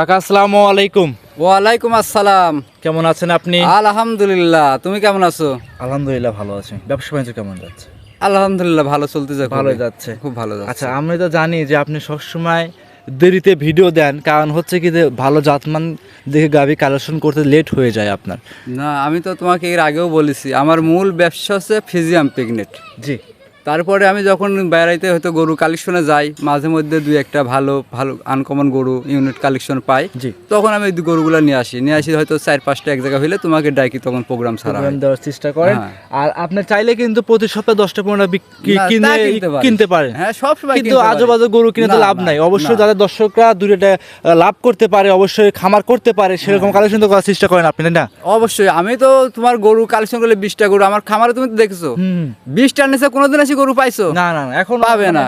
কাকা আসসালামু আলাইকুম। ওয়ালাইকুম আসসালাম। কেমন আছেন আপনি? আলহামদুলিল্লাহ তুমি কেমন আছো? আলহামদুলিল্লাহ ভালো আছি। ব্যবসা বাণিজ্য কেমন যাচ্ছে? আলহামদুলিল্লাহ ভালো চলতেছে খুবই। ভালোই যাচ্ছে। খুব ভালো যাচ্ছে। আচ্ছা আমি তো জানি যে আপনি সবসময় দেরিতে ভিডিও দেন কারণ হচ্ছে কি যে ভালো জাতমান দেখে গাভি কালেকশন করতে লেট হয়ে যায় আপনার। না আমি তো তোমাকে এর আগেও বলেছি আমার মূল ব্যবসা হচ্ছে ফিজিয়াম পিগনেট। জি। তারপরে আমি যখন বেড়াইতে হয়তো গরু কালেকশনে যাই মাঝে মধ্যে দুই একটা ভালো ভালো আনকমন গরু ইউনিট কালেকশন পাই জি তখন আমি ওই গরুগুলো নিয়ে আসি নিয়ে আসি হয়তো চার পাঁচটা এক জায়গা হইলে তোমাকে ডাকি তখন প্রোগ্রাম ছাড়া হয় দেওয়ার চেষ্টা করেন হ্যাঁ। আর আপনি চাইলে কিন্তু প্রতি সপ্তাহে দশটা পনেরোটা বিক্রি- না, তা কিনে কিনতে পারি। কিনতে পারেন হ্যাঁ সব সময় কিন্তু পারি। গরু কিনে তো লাভ নাই অবশ্যই। যাদের দর্শকরা দুটোটা লাভ করতে পারে অবশ্যই খামার করতে পারে সেরকম হ্যাঁ। কালেকশন তো করার চেষ্টা করেন আপনি তাই না অবশ্যই আমি তো তোমার গরু কালেকশন করলে বিশটা গরু আমার খামারে তুমি তো দেখছ হুম বিশটার নিচে কোনোদিন আসি গরু পাইছো? না না এখন পাবে না।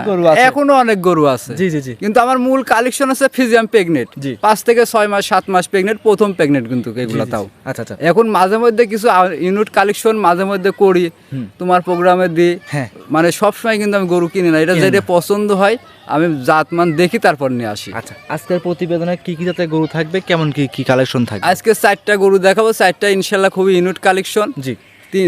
এখনও অনেক গরু আছে। জি জি জি। কিন্তু আমার মূল কালেকশন আছে ফিজিয়াম প্রেগনেট জি। পাঁচ থেকে ছয় মাস সাত মাস প্রেগনেট প্রথম প্রেগনেট কিন্তু এগুলো তাও। আচ্ছা আচ্ছা। এখন মাঝে মধ্যে কিছু ইউনিট কালেকশন মাঝে মধ্যে করি তোমার প্রোগ্রামে দিই। হ্যাঁ। মানে সবসময় কিন্তু আমি গরু কিনি না। এটা যেটা পছন্দ হয় আমি জাতমান দেখি তারপর নিয়ে আসি। আচ্ছা আজকের প্রতিবেদনে কি কি জাতের গরু থাকবে? কেমন কি কি কালেকশন থাকবে? আজকে চারটা গরু দেখাবো। চারটা ইনশাল্লাহ খুবই ইউনিট কালেকশন জি।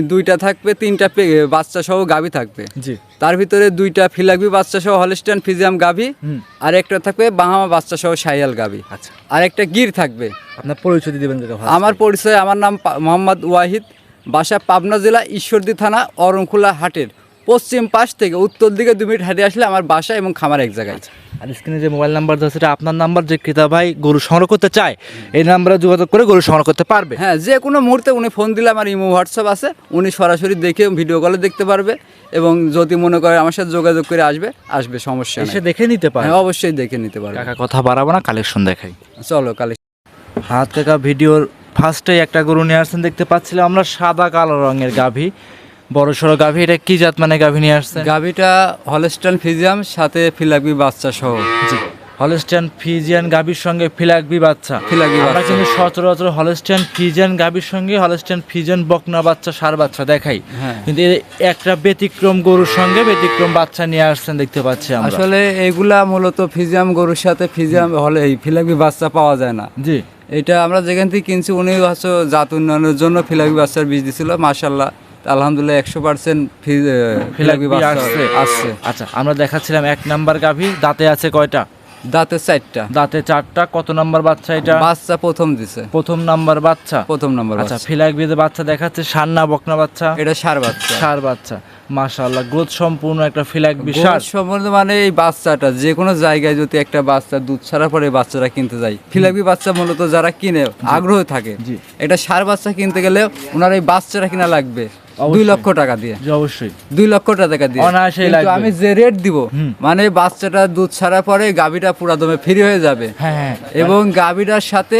দুইটা থাকবে তিনটা বাচ্চা সহ গাভী থাকবে। জি। তার ভিতরে দুইটা ফিলাগবি বাচ্চা সহ হলস্টাইন ফিজিয়াম গাভী। আর একটা থাকবে বাহামা বাচ্চা সহ সাইয়াল গাভী। আচ্ছা। আর একটা গির থাকবে। আপনার পরিচয় দেবেন আমার পরিচয় আমার নাম মোহাম্মদ ওয়াহিদ বাসা পাবনা জেলা ঈশ্বরদী থানা অরণখোলা হাটের। পশ্চিম পাশ থেকে উত্তর দিকে দু মিনিট হাঁটে আসলে আমার বাসা এবং খামার এক জায়গায়। আর স্ক্রিনে যে মোবাইল নাম্বার আছে সেটা আপনার নাম্বার যে ক্রেতা ভাই গরু সংগ্রহ করতে চায় এই নাম্বারে যোগাযোগ করে গরু সংগ্রহ করতে পারবে। হ্যাঁ যে কোনো মুহূর্তে উনি ফোন দিলে আমার ইমো হোয়াটসঅ্যাপ আছে উনি সরাসরি দেখে ভিডিও কলে দেখতে পারবে এবং যদি মনে করে আমার সাথে যোগাযোগ করে আসবে আসবে সমস্যা এসে দেখে নিতে পারে হ্যাঁ অবশ্যই দেখে নিতে পারবে। কাকা কথা বাড়াবো না কালেকশন দেখাই। চলো কালেকশন হাত কাকা ভিডিওর ফার্স্টে একটা গরু নিয়ে আসছেন দেখতে পাচ্ছিলাম আমরা সাদা কালো রঙের গাভী। বড় সড়ো গাভী এটা কি জাত মানে গাভী নিয়ে আসছে গাভিটা হলস্টাইন ফিজিয়াম সাথে ফিলাগবি বাচ্চা সহ। জি। হলস্টাইন ফিজিয়ান গাভীর সঙ্গে ফিলাকবি বাচ্চা। ফিলাগবি বাচ্চা। কিন্তু সচরাচর হলস্টাইন ফিজিয়ান গাভীর সঙ্গে হলস্টাইন ফিজিয়ান বকনা বাচ্চা সার বাচ্চা দেখাই। হ্যাঁ। কিন্তু একটা ব্যতিক্রম গরুর সঙ্গে ব্যতিক্রম বাচ্চা নিয়ে আসছেন দেখতে পাচ্ছি আমরা। আসলে এগুলা মূলত ফিজিয়াম গরুর সাথে ফিজিয়াম হলে এই ফিলাগবি বাচ্চা পাওয়া যায় না। জি। এটা আমরা যেখান থেকে কিনছি উনি হচ্ছে জাত উন্নয়নের জন্য ফিলাগবি বাচ্চার বীজ দিছিল মাশাল্লাহ আলহামদুলিল্লাহ একশো পার্সেন্ট আসছে। আচ্ছা আমরা দেখাচ্ছিলাম এক নাম্বার গাভী দাঁতে আছে কয়টা? দাঁতের চারটা। দাঁতে চারটা কত নাম্বার বাচ্চা এটা? বাচ্চা প্রথম দিছে। প্রথম নাম্বার বাচ্চা? প্রথম নম্বর আচ্ছা ফিলাক বিদে বাচ্চা দেখাচ্ছে সান্না বকনা বাচ্চা? এটা সার বাচ্চা। সার বাচ্চা। মাশাআল্লাহ গ্রোথ সম্পূর্ণ একটা ফিলাক বিশাল সম্বন্ধে মানে এই বাচ্চাটা যে কোনো জায়গায় যদি একটা বাচ্চা দুধ ছাড়া পরে বাচ্চারা কিনতে যায়। ফিলাকবি বাচ্চা মূলত যারা কিনে আগ্রহ থাকে। এটা সার বাচ্চা কিনতে গেলে ওনার এই বাচ্চাটা কিনা লাগবে। দুই লক্ষ টাকা দিয়ে। অবশ্যই। দুই লক্ষ টাকা দিয়ে। কিন্তু আমি যে রেট দিব মানে বাচ্চাটা দুধ ছাড়া পরে গাভীটা পুরা দমে ফ্রি হয়ে যাবে। হ্যাঁ হ্যাঁ। এবং গাভীটার সাথে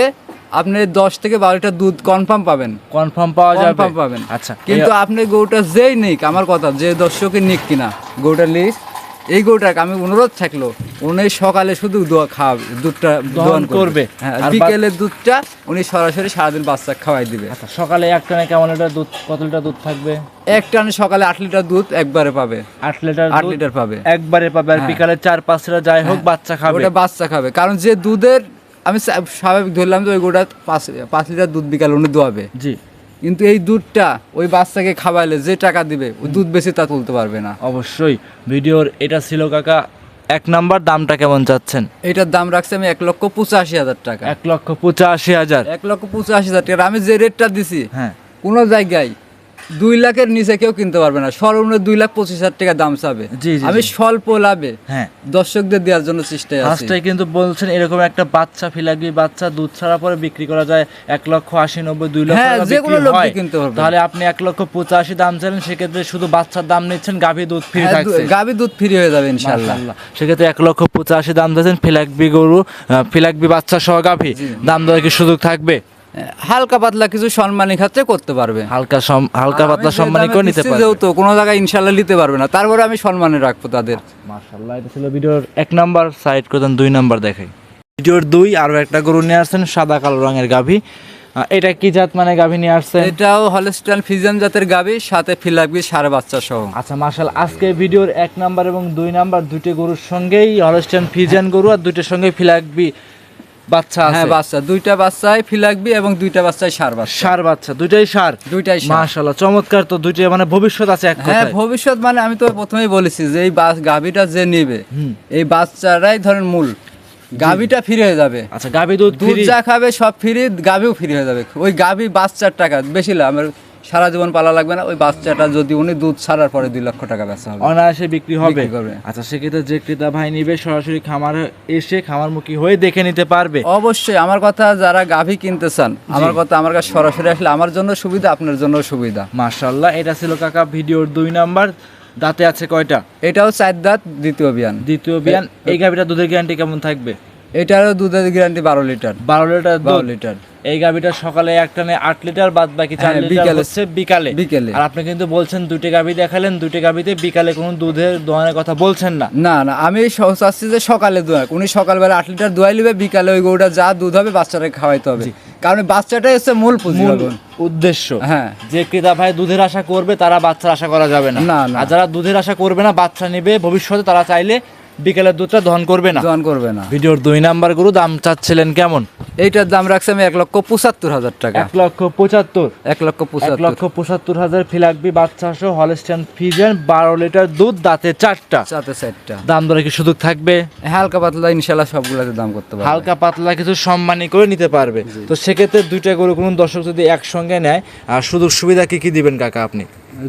আপনি দশ থেকে বারো লিটার দুধ কনফার্ম পাবেন। কনফার্ম পাওয়া যাবে। পাবেন। আচ্ছা কিন্তু আপনি গরুটা যেই নিক আমার কথা যে দর্শকের নিক কিনা। গরুটা লিস এই গরুটাকে আমি অনুরোধ থাকল উনি সকালে শুধু দোয়া খাওয়াবে দুধটা দহন করবে। হ্যাঁ আর বিকেলের দুধটা উনি সরাসরি সারাদিন বাচ্চা খাওয়াই দিবে। আচ্ছা সকালে এক টানে কেমন লিটার দুধ কত লিটার দুধ থাকবে? এক টানে সকালে আট লিটার দুধ একবারে পাবে। আট লিটার আট লিটার পাবে। একবারে পাবে আর হ্যাঁ। বিকালে চার পাঁচ লিটার যাই হোক বাচ্চা খাবে। ওটা বাচ্চা খাবে। কারণ যে দুধের আমি স্বাভাবিক ধরলাম যে ওই গরুটা পাঁচ পাঁচ লিটার দুধ বিকালে উনি দোয়াবে। জি। কিন্তু এই দুধটা ওই বাচ্চাকে খাওয়াইলে যে টাকা দিবে ওই দুধ বেশি তা তুলতে পারবে না। অবশ্যই। ভিডিওর এটা ছিল কাকা এক নাম্বার দামটা কেমন চাচ্ছেন? এটার দাম রাখছি আমি এক লক্ষ পঁচাশি হাজার টাকা। এক লক্ষ পঁচাশি হাজার। এক লক্ষ পঁচাশি হাজার টাকা। আমি যে রেটটা দিছি হ্যাঁ। কোনো জায়গায় দুই লাখের নিচে কেউ কিনতে পারবে না। সর্বনিম্ন দুই লাখ পঁচিশ হাজার টাকা দাম চাবে। আমি স্বল্প লাভে হ্যাঁ। দর্শকদের দেওয়ার জন্য চেষ্টায় আছি। ফার্স্টে কিন্তু বলছেন এরকম একটা বাচ্চা ফিলাগি বাচ্চা দুধ ছাড়া পরে বিক্রি করা যায় এক লক্ষ আশি নব্বই দুই লক্ষ যে কোনো হয়। কিনতে পারবে। তাহলে আপনি এক লক্ষ পঁচাশি দাম চাইলেন সেক্ষেত্রে শুধু বাচ্চার দাম নিচ্ছেন গাভী দুধ ফ্রি হ্যাঁ, থাকছে। গাভী দুধ ফ্রি হয়ে যাবে ইনশাল্লাহ সেক্ষেত্রে এক লক্ষ পঁচাশি দাম দিয়েছেন ফিলাকবি গরু ফিলাকবি বাচ্চা সহ গাভী। দাম দেওয়ার কি সুযোগ থাকবে? হালকা পাতলা কিছু সম্মানী ক্ষেত্রে করতে পারবে। হালকা হালকা পাতলা সম্মানী করে নিতে পারবে। যেহেতু কোনো জায়গায় ইনশাল্লাহ নিতে পারবে না। তারপরে আমি সম্মানে রাখব তাদের। মাশাআল্লাহ এটা ছিল ভিডিওর এক নাম্বার সাইড করতেন দুই নাম্বার দেখাই। ভিডিওর দুই আরও একটা গরু নিয়ে আসছেন সাদা কালো রঙের গাভী। এটা কি জাত মানে গাভী নিয়ে আসছেন? এটাও হলস্টাইন ফিজিয়ান জাতের গাভী সাথে ফিলাকবি সাড়ে বাচ্চা সহ আচ্ছা মার্শাল আজকে ভিডিওর এক নাম্বার এবং দুই নাম্বার দুইটি গরুর সঙ্গেই হলস্টেন ফিজিয়ান গরু আর দুইটার সঙ্গে ফিলাকবি বাচ্চা হ্যাঁ বাচ্চা। দুইটা বাচ্চায় ফিলাকবি এবং দুইটা বাচ্চায় সার বাচ্চা। সার বাচ্চা দুইটাই সার? দুইটাই মাশাআল্লাহ চমৎকার তো দুইটাই মানে ভবিষ্যৎ আছে এক হ্যাঁ ভবিষ্যৎ মানে আমি তো প্রথমেই বলেছি যে এই গাভিটা যে নেবে এই বাচ্চারাই ধরেন মূল। গাভিটা ফ্রি হয়ে যাবে। আচ্ছা গাভী দুধ দুধ যা খাবে সব ফ্রি গাভিও ফ্রি হয়ে যাবে। ওই গাভি বাচ্চার টাকা বেশি লাভ আমার সারা জীবন পালা লাগবে না ওই বাচ্চাটা যদি উনি দুধ ছাড়ার পরে দুই লক্ষ টাকা বেচা হবে। অনায়াসে বিক্রি হবে। আচ্ছা সেক্ষেত্রে যে ক্রেতা ভাই নিবে সরাসরি খামার এসে খামারমুখী হয়ে দেখে নিতে পারবে। অবশ্যই আমার কথা যারা গাভি কিনতে চান আমার কথা আমার কাছে সরাসরি আসলে আমার জন্য সুবিধা আপনার জন্য সুবিধা। মাশাআল্লাহ এটা ছিল কাকা ভিডিওর দুই নাম্বার। দাঁতে আছে কয়টা? এটাও চার দাঁত দ্বিতীয় বিয়ান দ্বিতীয় বিয়ান এই গাভীটা দুধের গ্যারান্টি কেমন থাকবে? এটারও দুধের গ্যারান্টি বারো লিটার। বারো লিটার বারো লিটার। এই গাভীটা সকালে এক টানে আট লিটার বাদ বাকি চার হ্যাঁ, লিটার হচ্ছে বিকালে। বিকেলে। আর আপনি কিন্তু বলছেন দুইটা গাভী দেখালেন দুইটা গাভীতে বিকালে কোনো দুধের দোয়ানের কথা বলছেন না। না না আমি চাচ্ছি যে সকালে দোয়াক উনি সকালবেলা আট লিটার দোয়াই নেবে বিকালে ওই গরুটা যা দুধ হবে বাচ্চাটাকে খাওয়াইতে হবে। কারণ বাচ্চাটাই হচ্ছে মূল উদ্দেশ্য। হ্যাঁ। যে ক্রেতা ভাই দুধের আশা করবে তারা বাচ্চার আশা করা যাবে না। না, না। আর যারা দুধের আশা করবে না বাচ্চা নেবে ভবিষ্যতে তারা চাইলে বিকেলের দুধটা দহন করবে না। দোয়ান করবে না। ভিডিওর দুই নাম্বার গরু দাম চাচ্ছিলেন কেমন? এইটার দাম রাখছি আমি এক লক্ষ পঁচাত্তর হাজার টাকা। এক লক্ষ পঁচাত্তর। এক লক্ষ পঁচাত্তর। লক্ষ পঁচাত্তর হাজার ফিলাকবি বাচ্চা সহ হলস্টাইন ফিজেন বারো লিটার দুধ দাঁতে চারটা। চাতে চারটা। দাম দরে কি সুযোগ থাকবে? হালকা পাতলা ইনশাল্লাহ সবগুলোতে দাম করতে পারবে। হালকা পাতলা কিছু সম্মানী করে নিতে পারবে। তো সেক্ষেত্রে দুইটা গরু কোনো দর্শক যদি একসঙ্গে নেয় আর সুযোগ সুবিধা কি কি দিবেন কাকা আপনি?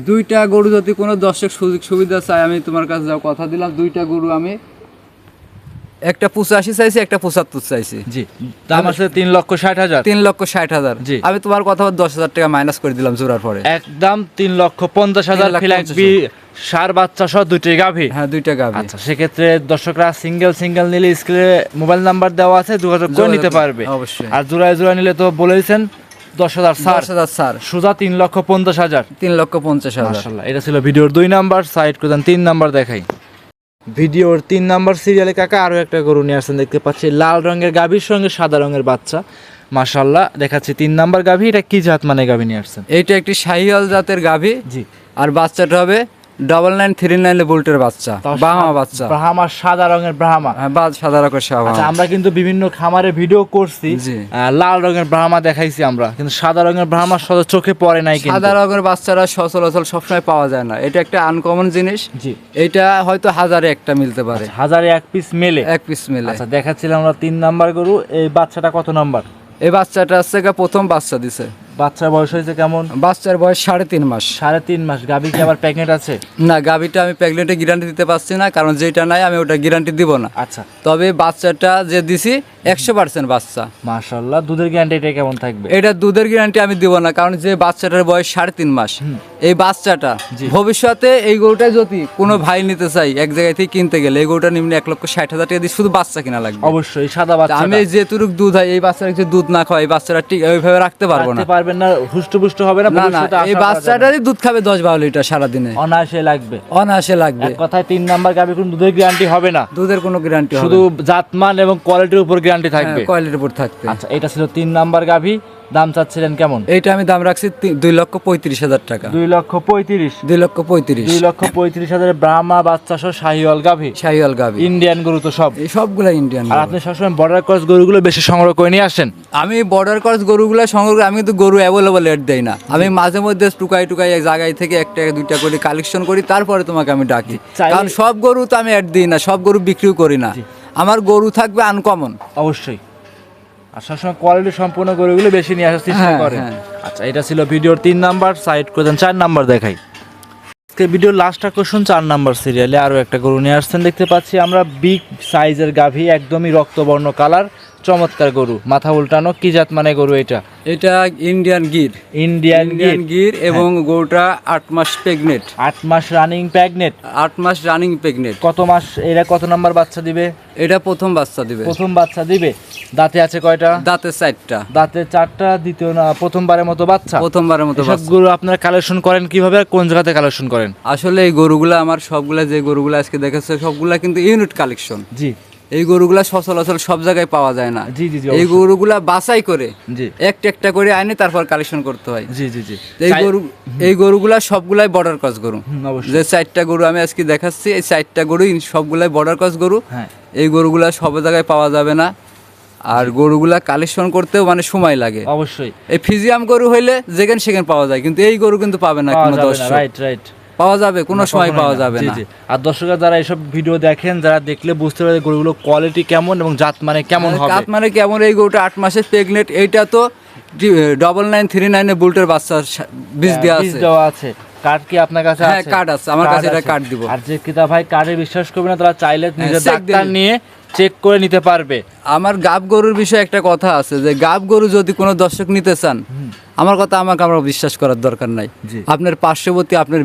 দুইটা গরু যদি কোনো দর্শক সুযোগ সুবিধা চাই আমি তোমার কাছে যাও কথা দিলাম। দুইটা গরু আমি একটা পঁচাশি চাইছি একটা পঁচাত্তর চাইছি। জি দাম আছে তিন লক্ষ ষাট হাজার। তিন লক্ষ ষাট হাজার। জি। আমি তোমার কথা দশ হাজার টাকা মাইনাস করে দিলাম জোড়ার পরে। একদম তিন লক্ষ পঞ্চাশ হাজার সার বাচ্চা সহ দুইটি গাভী। হ্যাঁ দুইটা গাভি। আচ্ছা সেক্ষেত্রে দর্শকরা সিঙ্গেল সিঙ্গেল নিলে স্ক্রিনে মোবাইল নাম্বার দেওয়া আছে যোগাযোগ করে নিতে পারবে। অবশ্যই। আর জোড়ায় জোড়া নিলে তো বলেছেন দশ হাজার স্যার। হাজার স্যার। সোজা তিন লক্ষ পঞ্চাশ হাজার। তিন লক্ষ পঞ্চাশ হাজার। এটা ছিল ভিডিওর দুই নাম্বার সাইড করে তিন নাম্বার দেখাই। ভিডিওর তিন নাম্বার সিরিয়ালে কাকা আরও একটা গরু নিয়ে আসছেন দেখতে পাচ্ছি লাল রঙের গাভীর সঙ্গে সাদা রঙের বাচ্চা। মাশাল্লাহ দেখাচ্ছি তিন নাম্বার গাভী এটা কি জাত মানে গাভী নিয়ে আসছেন? এইটা একটি শাহিয়াল জাতের গাভী। জি। আর বাচ্চাটা হবে ডাবল নাইন থ্রি নাইন বোল্টের বাচ্চা বাহামা বাচ্চা। ব্রাহ্মা সাদা রঙের ব্রাহ্মা হ্যাঁ সাদা সাবা আচ্ছা আমরা কিন্তু বিভিন্ন খামারে ভিডিও করছি। লাল রঙের ব্রাহ্মা দেখাইছি আমরা কিন্তু সাদা রঙের ব্রাহ্মা সদ চোখে পড়ে নাই কিন্তু। সাদা রঙের বাচ্চারা সচলাচল সবসময় পাওয়া যায় না। এটা একটা আনকমন জিনিস। জি। এইটা হয়তো হাজারে একটা মিলতে পারে। হাজারে এক পিস মেলে। এক পিস মিলে। আচ্ছা দেখাচ্ছিলাম আমরা তিন নাম্বার গরু এই বাচ্চাটা কত নাম্বার? এই বাচ্চাটা হচ্ছে প্রথম বাচ্চা দিছে। বাচ্চার বয়স হয়েছে কেমন? বাচ্চার বয়স সাড়ে তিন মাস। সাড়ে তিন মাস। গাভী কি আবার প্রেগনেন্ট আছে? না গাভিটা আমি প্রেগনেন্টে গ্যারান্টি দিতে পারছি না কারণ যেটা নাই আমি ওটা গ্যারান্টি দিব না। আচ্ছা। তবে বাচ্চাটা যে দিছি একশো পার্সেন্ট বাচ্চা। মাশাল্লাহ দুধের গ্যারান্টি এটা কেমন থাকবে? এটা দুধের গ্যারান্টি আমি দিব না কারণ যে বাচ্চাটার বয়স সাড়ে তিন মাস এই বাচ্চাটা। ভবিষ্যতে এই গরুটা যদি কোনো ভাই নিতে চাই এক জায়গায় থেকে কিনতে গেলে এই গরুটা নিম্ন এক লক্ষ ষাট হাজার টাকা দিয়ে শুধু বাচ্চা কিনা লাগবে। অবশ্যই সাদা বাচ্চা আমি যেটুক দুধ হয় এই বাচ্চাটা যে দুধ না খাওয়াই এই বাচ্চাটা ঠিক ওইভাবে রাখতে পারব না। পারবেন না হুষ্টপুষ্ট হবে না না এই। বাচ্চাটারই দুধ খাবে দশ বারো লিটার সারাদিনে। অনায়াসে লাগবে। অনায়াসে লাগবে। কথায় তিন নাম্বার গাভী কোনো দুধের গ্যারান্টি হবে না। দুধের কোনো গ্যারান্টি শুধু জাতমান এবং কোয়ালিটির উপর গ্যারান্টি থাকবে। কোয়ালিটির উপর থাকবে। আচ্ছা এটা ছিল তিন নাম্বার গাভী। দাম চাচ্ছিলেন কেমন? এইটা আমি দাম রাখছি দুই লক্ষ পঁয়ত্রিশ হাজার টাকা। দুই লক্ষ পঁয়ত্রিশ। দুই লক্ষ পঁয়ত্রিশ। দুই লক্ষ পঁয়ত্রিশ হাজার ব্রাহ্মা বাচ্চা সহ শাহিওয়াল গাভী। শাহিওয়াল গাভি। ইন্ডিয়ান গরু তো সব। এই সবগুলা ইন্ডিয়ান আর আপনি সবসময় বর্ডার ক্রস গরুগুলো বেশি সংগ্রহ করে নিয়ে আসেন। আমি বর্ডার ক্রস গরুগুলো সংগ্রহ করি, আমি কিন্তু গরু অ্যাভেলেবল এড দেই না। আমি মাঝে মধ্যে টুকাই টুকাই এক জায়গায় থেকে একটা দুইটা করে কালেকশন করি তারপরে তোমাকে আমি ডাকি। কারণ সব গরু তো আমি অ্যাড দিই না সব গরু বিক্রিও করি না। আমার গরু থাকবে আনকমন অবশ্যই। আর সবসময় কোয়ালিটি সম্পূর্ণ গরুগুলো বেশি নিয়ে আসার চেষ্টা করে করেন। হ্যাঁ। আচ্ছা এটা ছিল ভিডিওর তিন নাম্বার সাইড করে দেন চার নাম্বার দেখাই। আজকে ভিডিওর লাস্ট আকর্ষণ চার নাম্বার সিরিয়ালে আরও একটা গরু নিয়ে আসছেন দেখতে পাচ্ছি আমরা বিগ সাইজের গাভী একদমই রক্তবর্ণ কালার চমৎকার গরু মাথা উল্টানো কি জাত মানে গরু এটা? এটা Indian Gir. Indian Indian Gir এবং গরুটা আট মাস প্রেগনেন্ট আট মাস রানিং প্যাগনেট আট মাস রানিং প্রেগনেন্ট কত মাস এরা কত নাম্বার বাচ্চা দিবে? এটা প্রথম বাচ্চা দিবে। প্রথম বাচ্চা দিবে। দাঁতে আছে কয়টা? দাঁতের চারটা। দাঁতে চারটা দ্বিতীয় না প্রথমবারের মতো বাচ্চা? প্রথমবারের মতো বাচ্চা। গরু আপনারা কালেকশন করেন কীভাবে কোন জায়গাতে কালেকশন করেন? আসলে এই গরুগুলো আমার সবগুলা যে গরুগুলো আজকে দেখেছে সবগুলা কিন্তু ইউনিট কালেকশন জি। এই গরুগুলা সচলাচল সব জায়গায় পাওয়া যায় না। জি, জি, এই গরুগুলা বাছাই করে জি। একটা একটা করে আইনে তারপর কালেকশন করতে হয়। জি জি জি। এই গরু এই গরুগুলা সবগুলাই বর্ডার ক্রস গরু। যে চারটা গরু আমি আজকে দেখাচ্ছি এই চারটা গরুই সবগুলাই বর্ডার ক্রস গরু। হ্যাঁ। এই গরুগুলা সব জায়গায় পাওয়া যাবে না। আর গরুগুলা কালেকশন করতেও মানে সময় লাগে। অবশ্যই। এই ফিজিয়াম গরু হইলে যেখানে সেখানে পাওয়া যায় কিন্তু এই গরু কিন্তু পাবে না কোনো দর্শক। রাইট রাইট পাওয়া যাবে কোনো সময় পাওয়া যাবে না। আর দর্শকরা যারা এসব ভিডিও দেখেন যারা দেখলে বুঝতে পারে গরুগুলো কোয়ালিটি কেমন এবং জাত মানে কেমন হবে। কাত মানে কেমন এই গরুটা আট মাসের প্রেগনেন্ট এইটা তো ডবল নাইন থ্রি নাইনে বুলটের বাচ্চার সা- বীজ দেওয়া আছে। দেওয়া আছে। কার্ড কি আপনার কাছে হ্যাঁ, আছে? card আছে। আমার কাছে এটা কার্ড দিব। আর যে কিতা ভাই কার্ডে বিশ্বাস করবে না তারা চাইলে নিজের ডাক্তার নিয়ে চেক করে নিতে পারবে। আমার গাব গরুর বিষয়ে একটা কথা আছে যে গাব গরু যদি কোনো দর্শক নিতে চান আমার কথা আমাকে আমার বিশ্বাস করার দরকার নাই। আপনার পার্শ্ববর্তী আপনার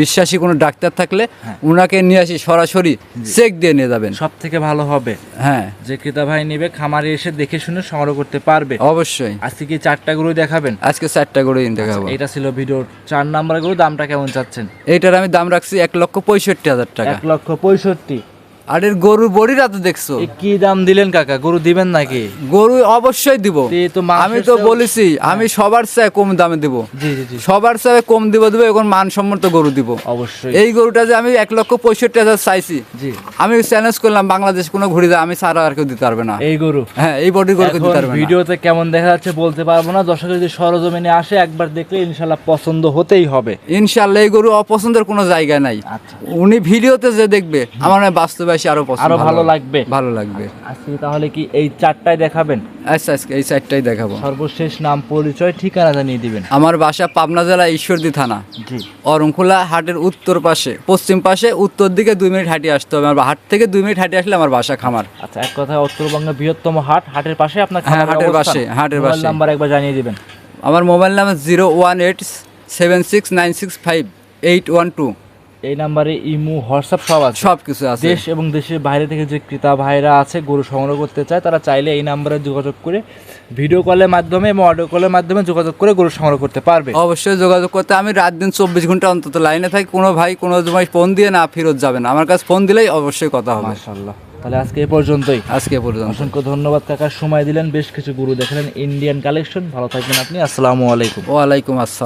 বিশ্বাসী কোনো ডাক্তার থাকলে হ্যাঁ। উনাকে নিয়ে আসি সরাসরি চেক দিয়ে নিয়ে যাবেন। সব থেকে ভালো হবে হ্যাঁ। যে ক্রেতা ভাই নেবে খামারে এসে দেখে শুনে সংগ্রহ করতে পারবে। অবশ্যই। আজকে কি চারটা গরু দেখাবেন? আজকে চারটা গরু দেখাবো। এটা ছিল ভিডিওর চার নাম্বার গরু দামটা কেমন চাচ্ছেন? এইটার আমি দাম রাখছি এক লক্ষ পঁয়ষট্টি হাজার টাকা। এক লক্ষ পঁয়ষট্টি। আর এর গরুর বডিটা তো দেখছ। কি দাম দিলেন কাকা? গরু দিবেন নাকি? গরু অবশ্যই দিব। আমি তো বলেছি আমি সবার চেয়ে কম দামে দিব। সবার কম দিব দিব এখন মানসম্মত গরু দিব। অবশ্যই। এই গরুটা যে আমি এক লক্ষ পঁয়ষট্টি হাজার চাইছি আমি চ্যালেঞ্জ করলাম বাংলাদেশ কোনো ঘুরি দেয় আমি ছাড়া আর কেউ দিতে পারবে না। এই গরু? হ্যাঁ এই বডির গরু দিতে পারবে ভিডিওতে কেমন দেখা যাচ্ছে বলতে পারব না। দর্শক যদি সরজমিনে আসে একবার দেখলে ইনশাল্লাহ পছন্দ হতেই হবে। ইনশাল্লাহ এই গরু অপছন্দের কোনো জায়গা নাই। আচ্ছা। উনি ভিডিওতে যে দেখবে আমার বাস্তবে এসে আরও পছন্দ আরও ভালো লাগবে? ভালো লাগবে। আজকে তাহলে কি এই চারটায় দেখাবেন? আচ্ছা আজকে এই সাইডটাই দেখাবো। সর্বশেষ নাম পরিচয় ঠিকানা জানিয়ে দিবেন। আমার বাসা পাবনা জেলা ঈশ্বরদী থানা। জি। অরংখোলা হাটের উত্তর পাশে পশ্চিম পাশে উত্তর দিকে দুই মিনিট হাঁটি আসতে হবে। আমার হাট থেকে দুই মিনিট হাঁটি আসলে আমার বাসা খামার। আচ্ছা এক কথায় উত্তরবঙ্গের বৃহত্তম হাট হাটের পাশে আপনার হ্যাঁ, হাটের পাশে, হাটের পাশে। নাম্বার একবার জানিয়ে দিবেন। আমার mobile number zero one eight seven six nine six five eight one two. এই নাম্বারে ইমু হোয়াটসঅ্যাপ সব আছে। সব কিছু আছে। দেশ এবং দেশের বাইরে থেকে যে ক্রেতা ভাইরা আছে গরু সংগ্রহ করতে চায় তারা চাইলে এই নাম্বারে যোগাযোগ করে ভিডিও কলের মাধ্যমে এবং অডিও কলের মাধ্যমে যোগাযোগ করে গরু সংগ্রহ করতে পারবে। অবশ্যই যোগাযোগ করতে। আমি রাত দিন চব্বিশ ঘণ্টা অন্তত লাইনে থাকি। কোনো ভাই কোনো সময় ফোন দিয়ে না ফেরত যাবে না। আমার কাছে ফোন দিলেই অবশ্যই কথা হবে। মাশাল্লাহ তাহলে আজকে এই পর্যন্তই। আজকে এ পর্যন্ত। অসংখ্য ধন্যবাদ কাকার সময় দিলেন বেশ কিছু গুরু দেখালেন। ইন্ডিয়ান কালেকশন ভালো থাকবেন আপনি। আসসালামু আলাইকুম। ওয়ালাইকুম আসসালাম।